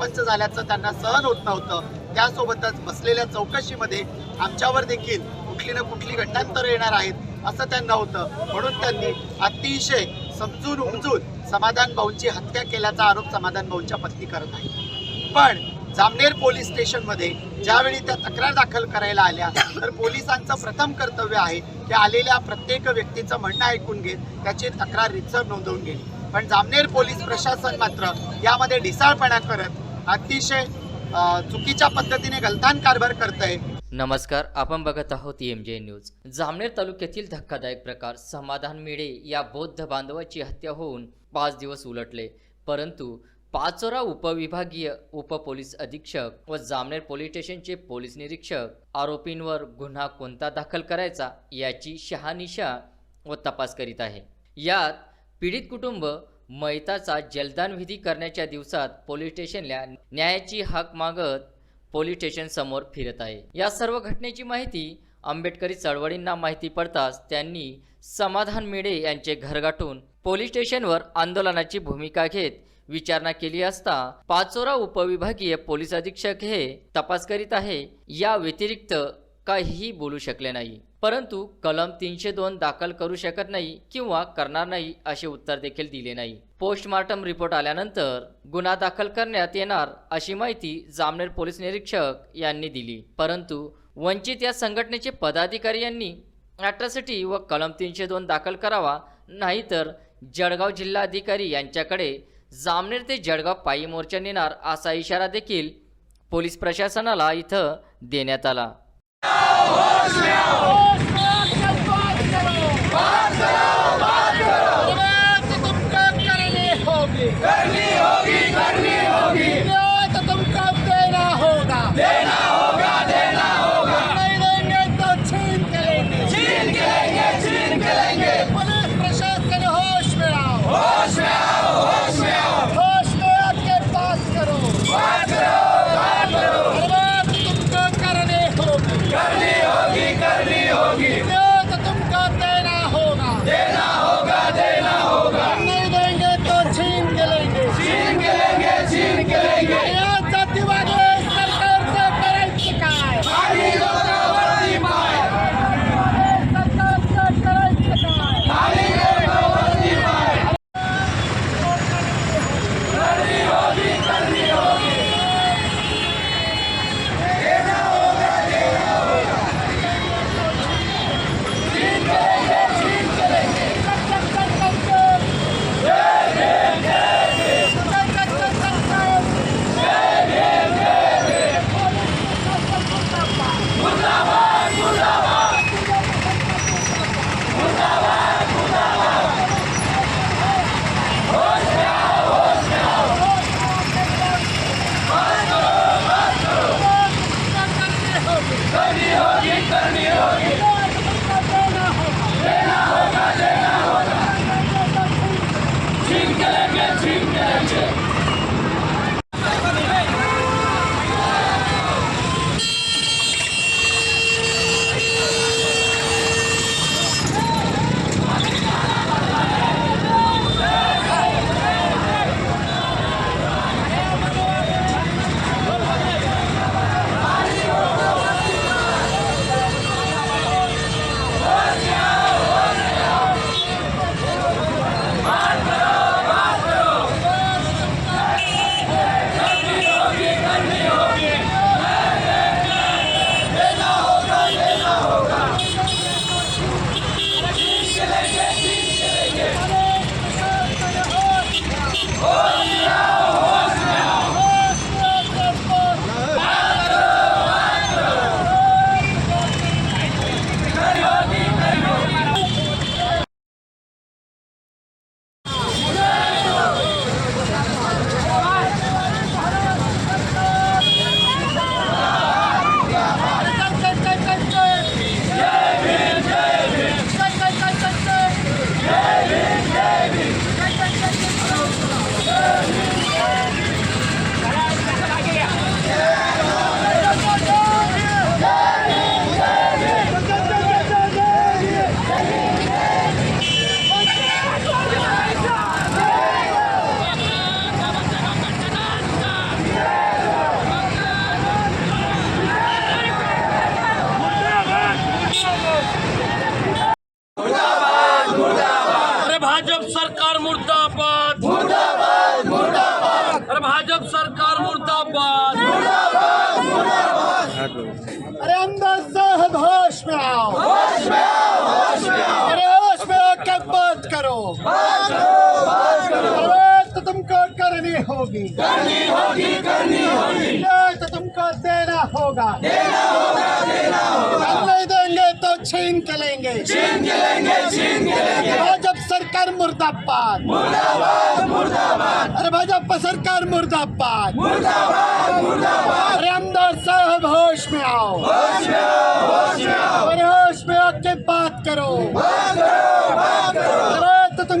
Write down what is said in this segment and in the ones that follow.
सरपंच झाल्याचं त्यांना सहन होत नव्हतं. त्यासोबतच बसलेल्या चौकशीमध्ये आमच्यावर देखील कुठली ना कुठली घटनांतर येणार आहेत असं त्यांना होतं. म्हणून त्यांनी अतिशय समजून उमजून समाधान भाऊंची हत्या केल्याचा आरोप समाधान भाऊंच्या पत्नी करत आहे पण जामनेर पोलीस स्टेशनमध्ये ज्यावेळी त्या तक्रार दाखल करायला आल्या तर पोलिसांचं प्रथम कर्तव्य आहे की आलेल्या प्रत्येक व्यक्तीचं म्हणणं ऐकून घेत त्याची तक्रार रितसर नोंदवून गेली पण जामनेर पोलीस प्रशासन मात्र यामध्ये ढिसाळपणा करत अतिशय चुकीच्या पद्धतीने गलतान कारभार करत आहे नमस्कार आपण बघत आहोत एम जे न्यूज. जामनेर तालुक्यातील धक्कादायक प्रकार समाधान मिळे या बौद्ध बांधवाची हत्या होऊन पाच दिवस उलटले. परंतु पाचोरा उपविभागीय उपपोलीस अधीक्षक व जामनेर पोलीस स्टेशनचे पोलीस निरीक्षक आरोपींवर गुन्हा कोणता दाखल करायचा याची शहानिशा व तपास करीत आहे. यात पीडित कुटुंब मैताचा जलदान विधी करण्याच्या दिवसात पोलीस स्टेशनला न्यायाची हाक मागत पोलीस स्टेशन समोर फिरत आहे. या सर्व घटनेची माहिती आंबेडकरी चळवळींना माहिती पडताच त्यांनी समाधान मेढे यांचे घर गाठून पोलीस स्टेशनवर आंदोलनाची भूमिका घेत विचारणा केली असता पाचोरा उपविभागीय पोलीस अधीक्षक हे तपास करीत आहे. या व्यतिरिक्त काहीही बोलू शकले नाही. परंतु कलम तीनशे दोन दाखल करू शकत नाही किंवा करणार नाही असे उत्तर देखील दिले नाही. पोस्टमार्टम रिपोर्ट आल्यानंतर गुन्हा दाखल करण्यात येणार अशी माहिती जामनेर पोलीस निरीक्षक यांनी दिली. परंतु वंचित या संघटनेचे पदाधिकारी यांनी अॅट्रॉसिटी व कलम तीनशे दोन दाखल करावा नाहीतर जळगाव जिल्हाधिकारी यांच्याकडे जामनेर ते जळगाव पायी मोर्चा नेणार असा इशारा देखील पोलीस प्रशासनाला इथं देण्यात आला. होगी करनी होगी सरकार मुर्दाबाद अरे अंदर से होश में आओ होश में आओ होश में आओ अरे होश में आके बात करो अरे तो तुमको करनी होगी करनी होगी करनी होगी तो तुमको देना होगा देना होगा देना के के के सरकार मुर्दाबाद. अरे भाजपा सरकार मुर्दाबाद. अरे अंदर साहब होश में आओ. अरे होश में आके बात करो.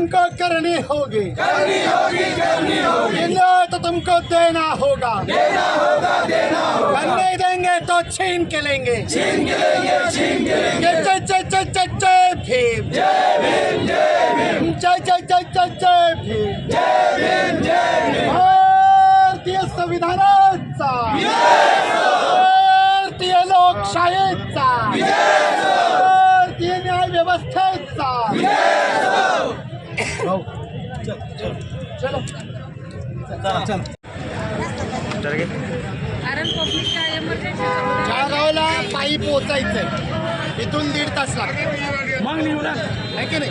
अरे तो तुमको करनी होगी। करनी होगी करनी होगी। तो तुमको देना होगा। देना होगा देना होगा। नहीं देंगे तो छीन के लेंगे। छीन के लेंगे छीन के लेंगे। जय जय जय जय जय भीम। जय भीम जय भीम। जय जय जय जय जय भीम। जय भीम जय भीम। भारतीय संविधानाचा। भारतीय लोकशाहीचा भारतीय न्याय व्यवस्थेचा कारण पब्लिकच्या जळगावला पायी पोचायचंय इथून दीड तास लागतो. मग निघू ना. की नाही?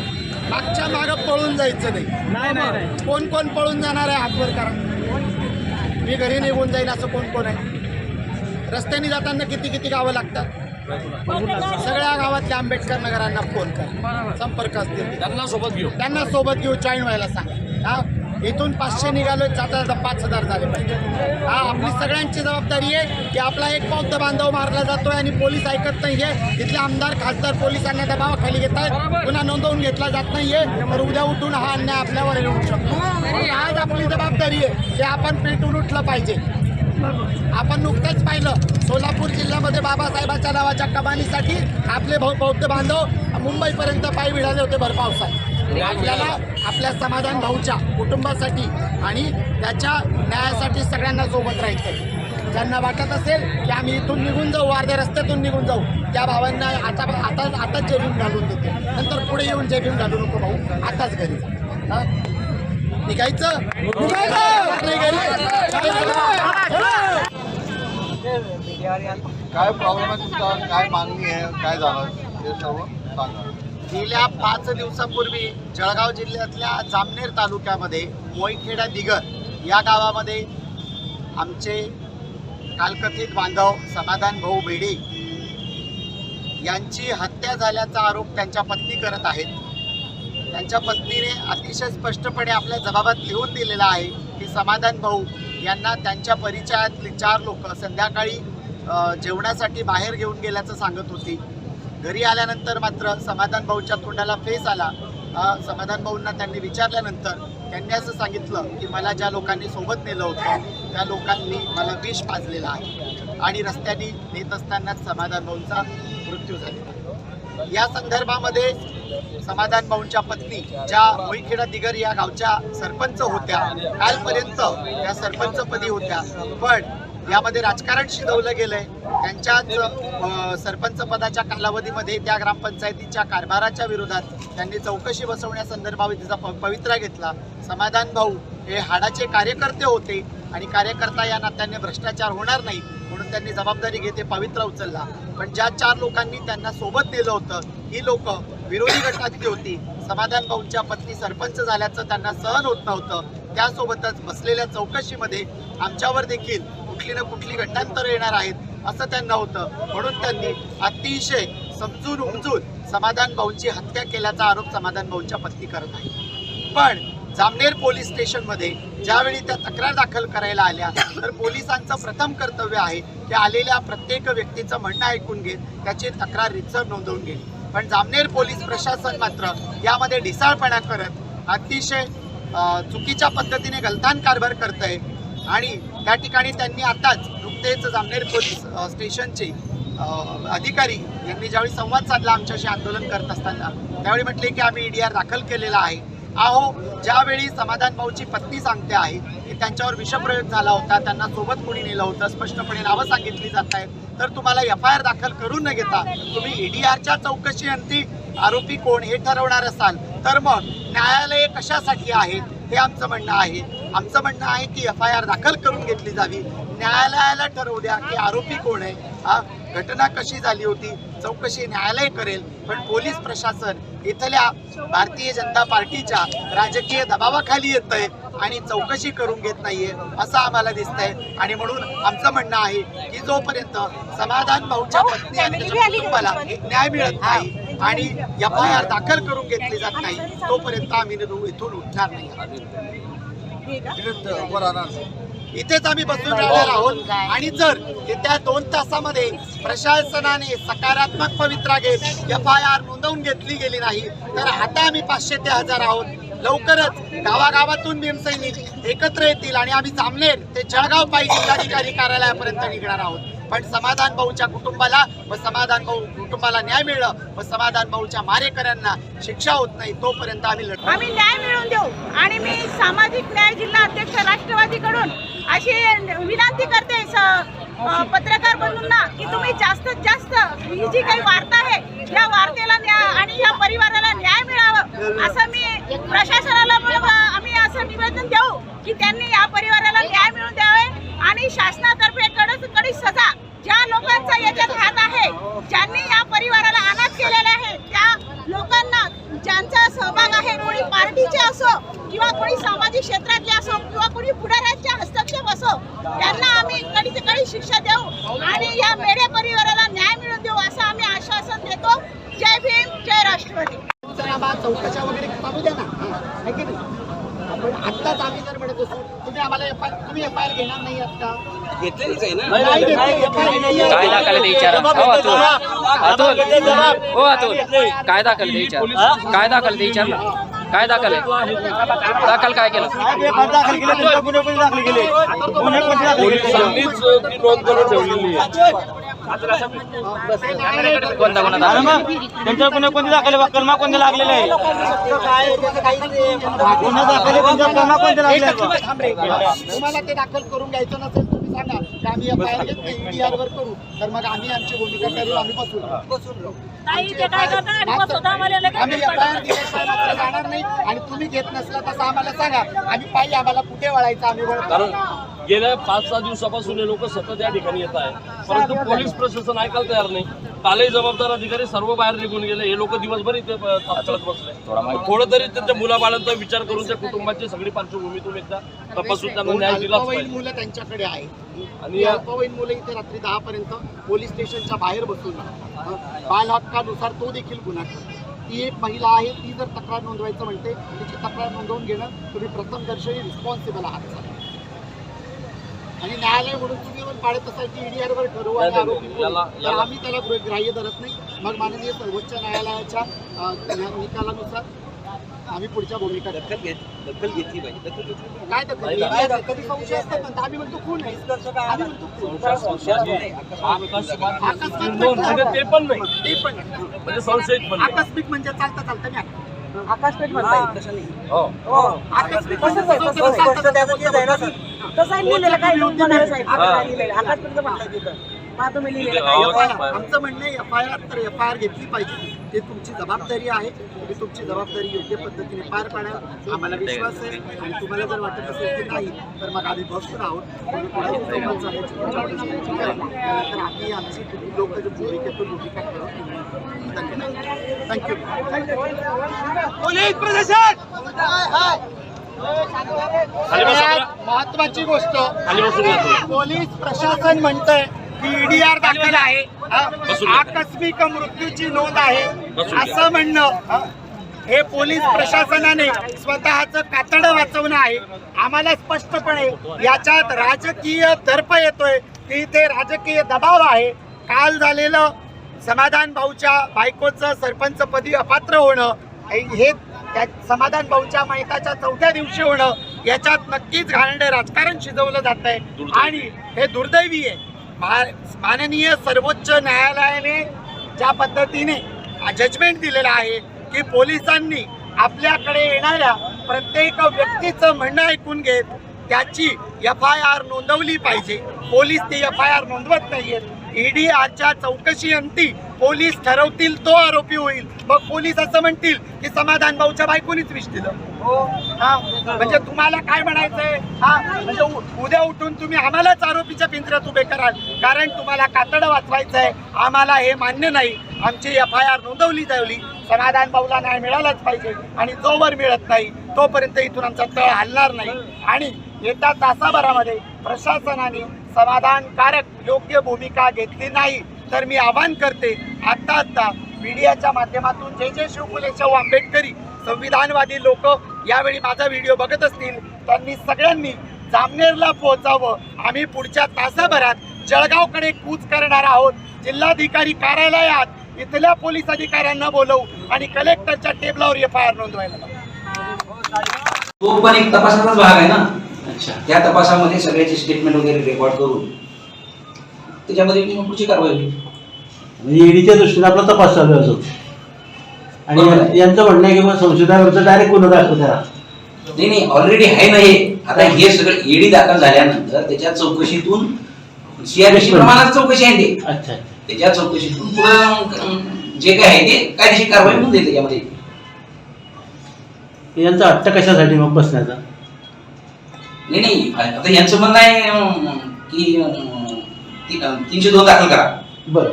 मागच्या मागं पळून जायचं नाही. नाही कोण कोण पळून जाणार आहे हातवर? करा मी घरी निघून जाईन असं कोण कोण आहे? रस्त्याने जाताना किती किती गावं लागतात? सगळ्या गावातल्या आंबेडकर नगरांना फोन कर. संपर्क असतील. त्यांना सोबत घेऊ. त्यांना सोबत घेऊ. जॉईन व्हायला सांग. हा? इथून पाचशे निघालो जाता जाता पाच हजार झाले पाहिजे. हा आपली सगळ्यांची जबाबदारी आहे की आपला एक बौद्ध बांधव मारला जातोय आणि पोलीस ऐकत नाहीये. इथले आमदार खासदार पोलिसांना दबावाखाली घेत आहेत. गुन्हा नोंदवून घेतला जात नाहीये. तर उद्या उठून हा अन्याय आपल्यावर येऊ शकतो. आणि आज आपली जबाबदारी आहे की आपण पेटून उठलं पाहिजे. आपण नुकतंच पाहिलं सोलापूर जिल्ह्यामध्ये बाबासाहेबाच्या नावाच्या कमानीसाठी आपले बौद्ध बांधव मुंबईपर्यंत पायी भिडाले होते भरपावसात. आपल्याला आपल्या समाधान भाऊच्या कुटुंबासाठी आणि त्याच्या न्यायासाठी सगळ्यांना सोबत राहायचं ज्यांना वाटत असेल की आम्ही इथून निघून जाऊ अर्ध्या रस्त्यातून निघून जाऊ त्या भावांना आता आता आताच जेबीम घालून देते. नंतर पुढे येऊन जेबीम घालू नको भाऊ आताच घरी निघायचं? काय प्रॉब्लेम आहे तुमचा? काय मागणी आहे? काय झालं? ते सर्व सांगा. गेल्या पाच दिवसापूर्वी जळगाव जिल्ह्यातल्या जामनेर तालुक्यामध्ये मोईखेडा दिगर या गावामध्ये आमचे कालकथित बांधव समाधान भाऊ बेडी यांची हत्या झाल्याचा आरोप त्यांच्या पत्नी करत आहेत. त्यांच्या पत्नीने अतिशय स्पष्टपणे आपल्या जबाबात लिहून दिलेला आहे की समाधान भाऊ यांना त्यांच्या परिचयातली चार लोक संध्याकाळी जेवणासाठी बाहेर घेऊन गेल्याचं सांगत होती. घरी आल्यानंतर मात्र समाधान भाऊच्या तोंडाला फेस आला. समाधान भाऊंना त्यांनी विचारल्यानंतर त्यांनी असं सांगितलं की मला ज्या लोकांनी सोबत नेलं होतं त्या लोकांनी मला विष पाजलेलं आहे. आणि रस्त्याने नेत असतानाच समाधान भाऊंचा मृत्यू झालेला या संदर्भामध्ये समाधान भाऊंच्या पत्नी ज्या मोईखेडा दिगर या गावच्या सरपंच होत्या कालपर्यंत त्या सरपंचपदी होत्या. पण यामध्ये राजकारण शिजवलं गेलंय. त्यांच्याच सरपंच पदाच्या कालावधीमध्ये त्या ग्रामपंचायतीच्या कारभाराच्या विरोधात त्यांनी चौकशी बसवण्यासंदर्भात तिचा प- पवित्रा घेतला. समाधान भाऊ हे हाडाचे कार्यकर्ते होते आणि कार्यकर्ता या नात्याने भ्रष्टाचार होणार नाही म्हणून त्यांनी जबाबदारी घेते पवित्रा उचलला. पण ज्या चार लोकांनी त्यांना सोबत नेलं होतं ही लोक विरोधी गटातली होती. समाधान भाऊंच्या पत्नी सरपंच झाल्याचं त्यांना सहन होत नव्हतं. त्यासोबतच बसलेल्या चौकशीमध्ये आमच्यावर देखील कुठली ना कुठली घटनांतर येणार आहेत असं त्यांना होतं. म्हणून त्यांनी अतिशय समजून उमजून समाधान भाऊंची हत्या केल्याचा आरोप समाधान भाऊंच्या पत्नी करत आहे पण जामनेर पोलीस स्टेशनमध्ये ज्यावेळी त्या तक्रार दाखल करायला आल्या तर पोलिसांचं प्रथम कर्तव्य आहे की आलेल्या प्रत्येक व्यक्तीचं म्हणणं ऐकून घेत त्याची तक्रार रितसर नोंदवून घेणे. पण जामनेर पोलीस प्रशासन मात्र यामध्ये ढिसाळपणा करत अतिशय चुकीच्या पद्धतीने गलतान कारभार करत आहे आणि त्या ठिकाणी त्यांनी आताच नुकतेच जामनेर पोलीस स्टेशनचे अधिकारी यांनी ज्यावेळी संवाद साधला आमच्याशी आंदोलन करत असताना त्यावेळी म्हटले की आम्ही ईडीआर दाखल केलेला आहे. अहो ज्यावेळी समाधान भाऊची पत्नी सांगते आहे की त्यांच्यावर विषप्रयोग झाला होता त्यांना सोबत कोणी नेलं होतं स्पष्टपणे नावं सांगितली जात आहेत तर तुम्हाला एफ आय आर दाखल करून न घेता तुम्ही ईडीआरच्या चौकशी अंती आरोपी कोण हे ठरवणार असाल? तर मग न्यायालये कशासाठी आहेत हे आमचं म्हणणं आहे. आमचं म्हणणं आहे की एफ आय आर दाखल करून घेतली जावी. न्यायालयाला ठरवू द्या की आरोपी कोण आहे. हा घटना कशी झाली होती चौकशी न्यायालय करेल. पण पोलीस प्रशासन इथल्या भारतीय जनता पार्टीच्या राजकीय दबावाखाली येत आहे आणि चौकशी करून घेत नाहीये असं आम्हाला दिसतंय. आणि म्हणून आमचं म्हणणं आहे की जोपर्यंत समाधान भाऊच्या पत्नी आणि कुटुंबाला न्याय मिळत नाही आणि एफ आय आर दाखल करून घेतली जात नाही तोपर्यंत आम्ही इथून उठणार नाही. इथेच आम्ही बसून राहणार आहोत. आणि जर येत्या दोन तासामध्ये प्रशासनाने सकारात्मक पवित्रा घेत एफ आय आर नोंदवून घेतली गेली नाही तर आता आम्ही पाचशे ते हजार आहोत. लवकरच गावागावातून भीमसैनिक एकत्र येतील आणि आम्ही जामनेर ते जळगाव पायी जिल्हाधिकारी कार्यालयापर्यंत निघणार आहोत. पण समाधान भाऊच्या कुटुंबाला व समाधान भाऊ कुटुंबाला न्याय मिळलं व समाधान भाऊच्या मारेकऱ्यांना शिक्षा होत नाही तोपर्यंत आम्ही लढतो. आम्ही न्याय मिळवून देऊ आणि मी सामाजिक न्याय जिल्हा अध्यक्ष राष्ट्रवादीकडून अशी विनंती करते पत्रकार बंधूंना की तुम्ही जास्तीत जास्त ही जी काही वार्ता आहे या वार्तेला न्याय आणि या परिवाराला न्याय मिळावं असं मी प्रशासनाला आम्ही असं निवेदन देऊ की त्यांनी या परिवाराला न्याय मिळून द्यावे. आणि शासनातर्फे कडक कडक सजा ज्या लोकांचा याच्यात हात आहे ज्यांनी या परिवाराला अनाथ केलेले आहे त्या लोकांना ज्यांचा सहभाग आहे कोणी पार्टीचे असो किंवा कोणी सामाजिक क्षेत्रातले असो किंवा कोणी पुढाऱ्यांचे हस्तक्षेप असो त्यांना आम्ही कडी कडी शिक्षा देऊ आणि या मेढे परिवाराला न्याय मिळवून देऊ असं आम्ही आश्वासन देतो. जय भीम जय राष्ट्रवादी. चौकशा वगैरे चालू द्या ना. आपण आत्ताच आम्ही जर म्हणत असू तुम्ही आम्हाला FIR तुम्ही एफ आय आर घेणार नाही आहात का? घेतलेलीच आहे ना? नाही घेतली, FIR नाहीये. काय दाखल ते विचारा? हो अतुल. अतुल. हो अतुल. काय दाखल ते विचार? काय दाखल आहे ते विचार? ना काय दाखल आहे दाखल काय केलं. पोलिसांनीच ती नोंद करून ठेवलेली आहे. कोणता गुन्हा? त्यांच्यावर कोणी कोणती दाखल कलमा कोणते लागलेले? आहे. गुन्हा दाखल कलमा कोणते लागले. तुम्हाला ते दाखल करून घ्यायचं नसेल तुम्ही सांगा. की आम्ही एफ आय आर घेत नाही EDR वर करू. तर मग आम्ही आमची भूमिका करू आम्ही बसू आम्ही एफ आय आर दिल्याशिवाय मात्र जाणार नाही. आणि तुम्ही घेत नसला तसं आम्हाला सांगा. आम्ही पाहिजे आम्हाला कुठे वळायचं आम्ही वळतो. गेल्या पाच सहा दिवसापासून हे लोक सतत या ठिकाणी येत आहे परंतु पोलीस प्रशासन ऐकायला तयार नाही. कालही जबाबदार अधिकारी सर्व बाहेर निघून गेले. हे लोक दिवसभर इथे तात्काळत बसले. थोडं तरी त्यांच्या मुलाबाळांचा विचार करून त्या कुटुंबाची सगळी पार्श्वभूमी तुम्ही एकदा तपासून त्यांना न्याय पाहिजे. मुलं त्यांच्याकडे आहे आणि अल्पवयीन मुलं इथे रात्री दहा पर्यंत पोलीस स्टेशनच्या बाहेर बसून बाल हक्कानुसार तो देखील गुन्हा करतो. ती एक महिला आहे ती जर तक्रार नोंदवायचं म्हणते तिची तक्रार नोंदवून घेणं तुम्ही प्रथम दर्शनी रिस्पॉन्सिबल आहात. सर. आणि न्यायालय म्हणून तुम्ही पण पाडत असाल की नाही, आरोपी कोण. याला- आम्ही त्याला ग्राह्य धरत नाही. मग माननीय सर्वोच्च न्यायालयाच्या निकालानुसार आम्ही पुढच्या भूमिका. दखल घेत दखल घेतली पाहिजे. दखल घेतली काय EDR कधी संशय असतात आम्ही म्हणतो खून आहे. आम्ही म्हणतो म्हणजे ते पण नाही. ते पण आहे. म्हणजे संशयित पण नाही. आकस्मिक म्हणजे चालता चालता नाही आकाशपेठ म्हणताय तसं हो. आहे, ना, सर. तसं आहे लिहिलेलं काय हा. लिहिलेलं? आकाशपेठचं तिथं. मग तुम्ही लिहिलेलं काय हो. FIR आमचं म्हणणं एफ आय आर तर एफ आय आर घेतली पाहिजे. ते तुमची जबाबदारी आहे. तुम्ही तुमची जबाबदारी योग्य पद्धतीने पार पाडा. आम्हाला विश्वास आहे. आणि तुम्हाला जर वाटत असेल की नाही तर मग आम्ही भक्कम आहोत. तर आम्ही आमची लोक भूमिकेतून भूमिका धन्यवाद थँक्यू प्रशासन महत्वाची गोष्ट पोलीस प्रशासन म्हणतंय की ईडीआर दाखल आहे. हा? आकस्मिक मृत्यूची नोंद आहे. असं म्हणणं. हा? पोलीस प्रशासनाने स्वतःचं कातडं वाचवणं आहे. आम्हाला स्पष्टपणे याच्यात राजकीय दर्प येतोय. की इथे राजकीय दबाव आहे. काल झालेलं समाधान भाऊच्या बायकोचं सरपंच पदी अपात्र होणं हे त्या समाधान भाऊच्या माहिताच्या चौथ्या दिवशी होणं याच्यात नक्कीच घाणेरडं राजकारण शिजवलं जात आहे. आणि हे दुर्दैवी आहे. माननीय सर्वोच्च न्यायालयाने ज्या पद्धतीने जजमेंट दिलेलं आहे की पोलिसांनी आपल्याकडे येणाऱ्या प्रत्येक व्यक्तीचं म्हणणं ऐकून घेत त्याची एफ आय आर नोंदवली पाहिजे. पोलीस ती एफ आय आर नोंदवत नाही आहेत ईडी आजच्या चौकशी अंती पोलीस ठरवतील तो आरोपी होईल. मग पोलीस असं म्हणतील की समाधान भाऊच्या बायकोनीच विष दिलं. हो? हा? म्हणजे तुम्हाला काय म्हणायचंय? हा? म्हणजे उ- उद्या उठून तुम्ही आम्हालाच आरोपीच्या पिंजऱ्यात उभे कराल. कारण तुम्हाला कातडं वाचवायचंय. आम्हाला हे मान्य नाही. आमची एफ आय आर नोंदवली जावली समाधान भाऊला न्याय मिळालाच पाहिजे आणि जोवर मिळत नाही तोपर्यंत इथून आमचा तळ हलणार नाही. आणि येत्या तासाभरामध्ये प्रशासनाने समाधानकारक योग्य भूमिका घेतली नाही तर मी आवाहन करते आत्ता आत्ता मीडियाच्या माध्यमातून जे जे शिवफुले शाहू आंबेडकरी संविधानवादी लोक यावेळी माझा व्हिडिओ बघत असतील त्यांनी सगळ्यांनी जामनेरला पोहोचावं. आम्ही पुढच्या तासाभरात जळगावकडे कूच करणार आहोत. जिल्हाधिकारी कार्यालयात इथल्या पोलीस अधिकाऱ्यांना बोलवू आणि कलेक्टरच्या टेबलावर एफ आय आर नोंदवायला तो पण एक तपासाचाच भाग आहे ना? त्या तपासामध्ये सगळ्याचे स्टेटमेंट वगैरे रेकॉर्ड करून त्याच्यामध्ये पुढची कारवाई होईल. म्हणजे ईडीच्या दृष्टीने आपला तपास चालू बरोबर आणि. यांचं म्हणणं आहे की मग संशोधनावरचं डायरेक्ट गुन्हा दाखल करा. नाही नाही ऑलरेडी आहे ना हे. आता हे सगळं ईडी दाखल झाल्यानंतर त्याच्या चौकशीतून सीआरपीसी प्रमाणात चौकशी आहे ते. अच्छा त्याच्या चौकशीतून पुढं जे काय आहे ते कायदेशीर कारवाई होऊन जाईल त्याच्यामध्ये. यांचा हट्ट कशासाठी मग बसण्याचा? नाही नाही. आता यांचं म्हणणं आहे अं, की अं, ती- अं, तीनशे दोन दाखल करा. बरं.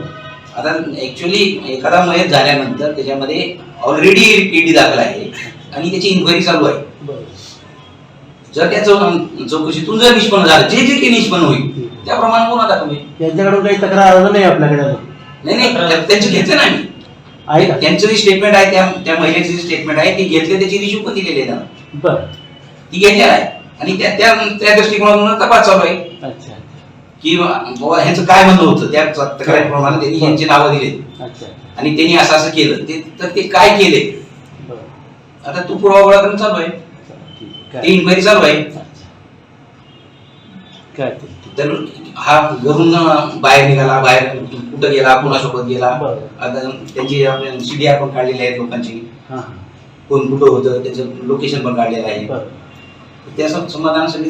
आता ऍक्च्युली एखादा मयत झाल्यानंतर त्याच्यामध्ये ऑलरेडी ईडी दाखल आहे आणि त्याची इन्क्वायरी चालू आहे. बरं. जर त्या चौ- चौकशीतून जर निष्पन्न झालं जे जे काही निष्पन्न होईल त्याप्रमाणे गुन्हा दाखल होईल. यांच्याकडून काही तक्रार आलं नाही आपल्याकडे? अजून नाही नाही. त्या- त्यांचे घेतले ना आम्ही. आहे का? त्यांचं जे स्टेटमेंट आहे त्या त्या महिलेचे जे स्टेटमेंट आहे ते घेतले त्याची रिश्यू पण दिलेली आहे ना. बरं. ती घेतलेला आहे. आणि त्या त्या त्या दृष्टिकोनातून तपास चालू आहे. अच्छा की बाबा ह्यांचं काय म्हणणं होतं? त्या तक्रारीप्रमाणे त्यांनी यांची नावं दिली. अच्छा आणि त्यांनी असं असं केलं. ते तर ते काय केले? आता तू पुरावा गोळा करून चालू आहे. ते इन्क्वायरी चालू आहे. तर हा घरून बाहेर निघाला बाहेर कुठं गेला कोणासोबत गेला. आता त्यांची सीडीआर पण काढलेली आहेत लोकांची. हां कोण कुठं होतं त्याचं लोकेशन पण काढलेलं आहे. त्या सम- समाधानासाठी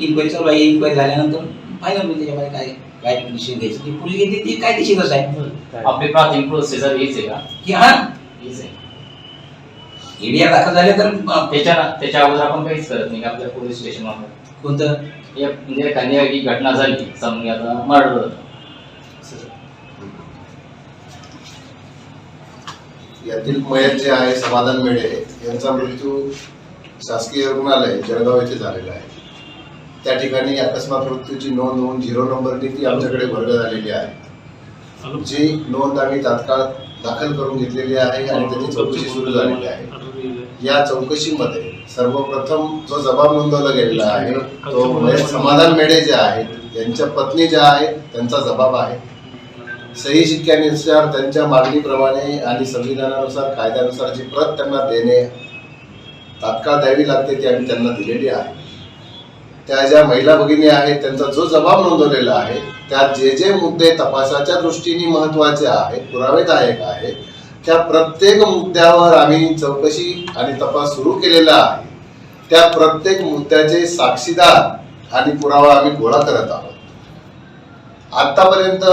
इन्क्वायरी चालू आहे. इन्क्वायरी झाल्यानंतर फायनल होईल त्याच्यामध्ये काय काय डिसिजन घ्यायचं? ती पोलीस घेते ती काय डिसिजन आहे? आपली प्राथमिक प्रोसेसर हेच आहे का? की हा? हेच आहे. ईडीआर दाखल झाले तर अं, त्याच्या त्याच्या अगोदर आपण काहीच करत नाही आपल्या पोलीस स्टेशनवर कोणतं? एक म्हणजे एखादी एखादी घटना झाली समजा आता मर्डर यातील मयत जे आहे समाधान मेढे यांचा मृत्यू शासकीय रुग्णालय जळगाव येथे झालेला आहे. त्या ठिकाणी अकस्मात मृत्यूची नोंद होऊन झिरो नंबरनी ती आमच्याकडे वर्ग झालेली आहे. जी नोंद आम्ही तात्काळ दाखल करून घेतलेली आहे आणि त्याची चौकशी सुरू झालेली आहे. या चौकशीमध्ये सर्वप्रथम जो जबाब नोंदवला गेलेला आहे तो मयत समाधान मेढे जे आहेत यांच्या पत्नी ज्या आहेत त्यांचा जबाब आहे. सही शिक्क्यानुसार त्यांच्या मागणीप्रमाणे आणि संविधानानुसार कायद्यानुसार जी प्रत त्यांना देणे तात्काळ द्यावी लागते ती आम्ही त्यांना दिलेली आहे. त्या ज्या महिला भगिनी आहेत त्यांचा जो जबाब नोंदवलेला आहे त्यात जे जे मुद्दे तपासाच्या दृष्टीने महत्त्वाचे आहेत पुरावेदायक आहेत त्या प्रत्येक मुद्द्यावर आम्ही चौकशी आणि तपास सुरू केलेला आहे. त्या प्रत्येक मुद्द्याचे साक्षीदार आणि पुरावा आम्ही गोळा करत आहोत. आतापर्यंत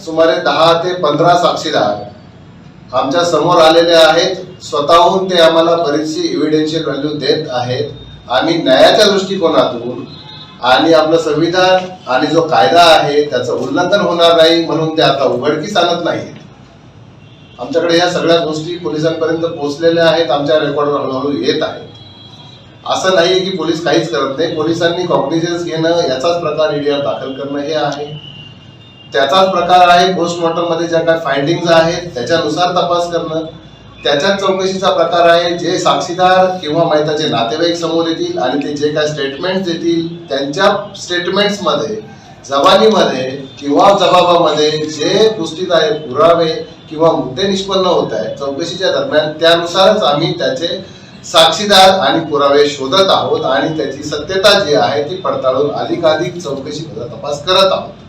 सुमारे दहा ते पंधरा साक्षीदार आमच्यासमोर आलेले आहेत. स्वतःहून ते आम्हाला बरीचशी एव्हिडेन्शियल व्हॅल्यू देत आहेत. आम्ही न्यायाच्या दृष्टिकोनातून आणि आपलं संविधान आणि जो कायदा आहे त्याचं उल्लंघन होणार नाही म्हणून ते आता उघडकीस आणत नाहीत. आमच्याकडे या सगळ्या गोष्टी पोलिसांपर्यंत पोहोचलेल्या आहेत आमच्या रेकॉर्डवर हळूहळू येत आहेत. असं नाही की पोलीस काहीच करत नाही. पोलिसांनी कॉग्निझन्स घेणं याचाच प्रकार ईडीआर दाखल करणं हे आहे. त्याचाच प्रकार आहे पोस्टमॉर्टममध्ये ज्या काय फाइंडिंग्ज आहेत त्याच्यानुसार तपास करणं. त्याच्याच चौकशीचा प्रकार आहे जे साक्षीदार किंवा मैताचे नातेवाईक समोर येतील आणि ते जे काय स्टेटमेंट देतील त्यांच्या स्टेटमेंट्समध्ये जबानीमध्ये किंवा जबाबामध्ये जे पुष्टीदायक पुरावे किंवा मुद्दे निष्पन्न होत आहेत चौकशीच्या दरम्यान त्यानुसारच आम्ही त्याचे साक्षीदार आणि पुरावे शोधत आहोत आणि त्याची सत्यता जी आहे ती पडताळून अधिकाधिक चौकशी तपास करत आहोत.